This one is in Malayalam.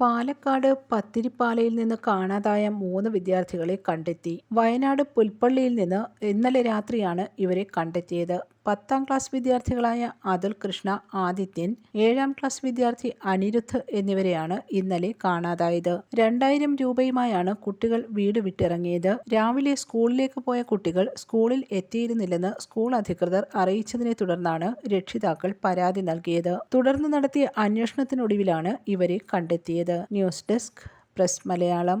പാലക്കാട് പത്തിരിപ്പാലയിൽ നിന്ന് കാണാതായ മൂന്ന് വിദ്യാർത്ഥികളെ കണ്ടെത്തി. വയനാട് പുൽപ്പള്ളിയിൽ നിന്ന് ഇന്നലെ രാത്രിയാണ് ഇവരെ കണ്ടെത്തിയത്. പത്താം ക്ലാസ് വിദ്യാർത്ഥികളായ അതുൽ കൃഷ്ണ, ആദിത്യൻ, ഏഴാം ക്ലാസ് വിദ്യാർത്ഥി അനിരുദ്ധ് എന്നിവരെയാണ് ഇന്നലെ കാണാതായത്. രണ്ടായിരം രൂപയുമായാണ് കുട്ടികൾ വീട് വിട്ടിറങ്ങിയത്. രാവിലെ സ്കൂളിലേക്ക് പോയ കുട്ടികൾ സ്കൂളിൽ എത്തിയിരുന്നില്ലെന്ന് സ്കൂൾ അധികൃതർ അറിയിച്ചതിനെ തുടർന്നാണ് രക്ഷിതാക്കൾ പരാതി നൽകിയത്. തുടർന്ന് നടത്തിയ അന്വേഷണത്തിനൊടുവിലാണ് ഇവരെ കണ്ടെത്തിയത്. News desk press Malayalam